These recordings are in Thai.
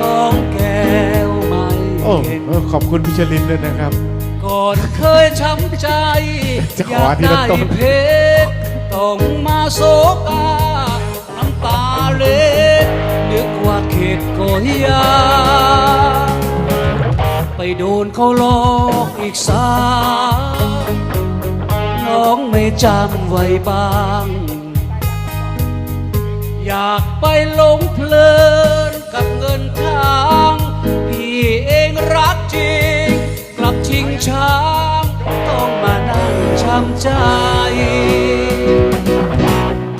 น้องแก้วไม่โอ้ออขอบคุณพิชลินด้วยนะครับ ก่อนเคยช้ำใจ จะขอที่ต้นยากได้เพชรต้องมาโซกาน้ำตาเล็ดนึกว่าเขตโกยา ไปโดนเขาลอกอีกสาน้องไม่จำไว้บ้าง อยากไปหลงเพลินกับเงินทาง พี่เองรักจริง กลับชิงช้าง ต้องมานั่งช้ำใจ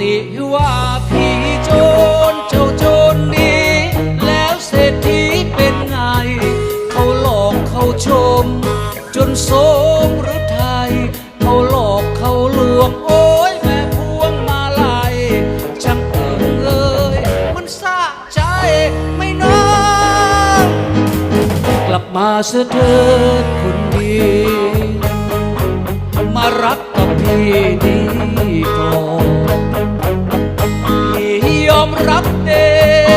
ติว่าพี่โจรเจ้าโจรนี้ แล้วเศรษฐีเป็นไง เขาหลอกเขาชม จนโส ไม่น้อง กลับมาเสียเถิดคนดี มารักกับพี่นี้ก่อนพี่ยอมรับเด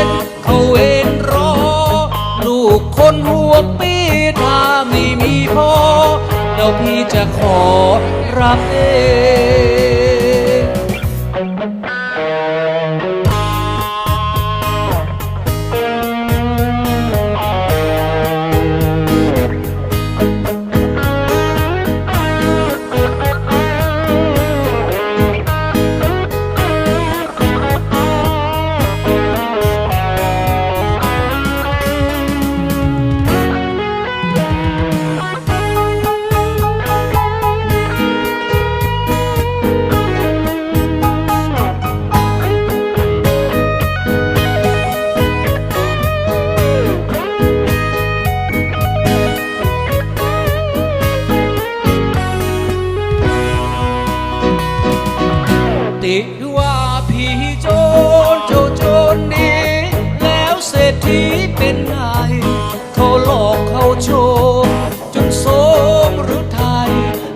นเขาเวนรอ ลูกคนหัวปีถ้าไม่มีพ่อ แล้วพี่จะขอรับเอง ติว่าพี่โจรโจโจรนี้ แล้วเศรษฐีเป็นไงเขาหลอกเขาโชมจนโสมหรือไทย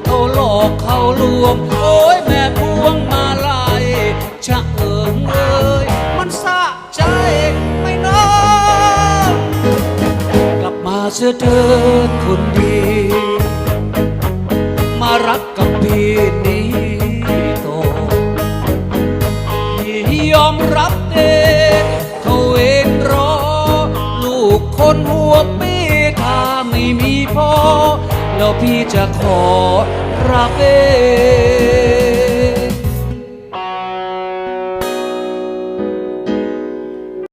เขาหลอกเขาลวง โอ้ยแม่พวงมาลัยชะเอิงเอ้ยมันสะใจไม่น้อกลับมาเสียเถิดคนดี ยอมรับเองเขาเองรอ ลูกคนหัวปีถ้าไม่มีพ่อ แล้วพี่จะขอรับเอง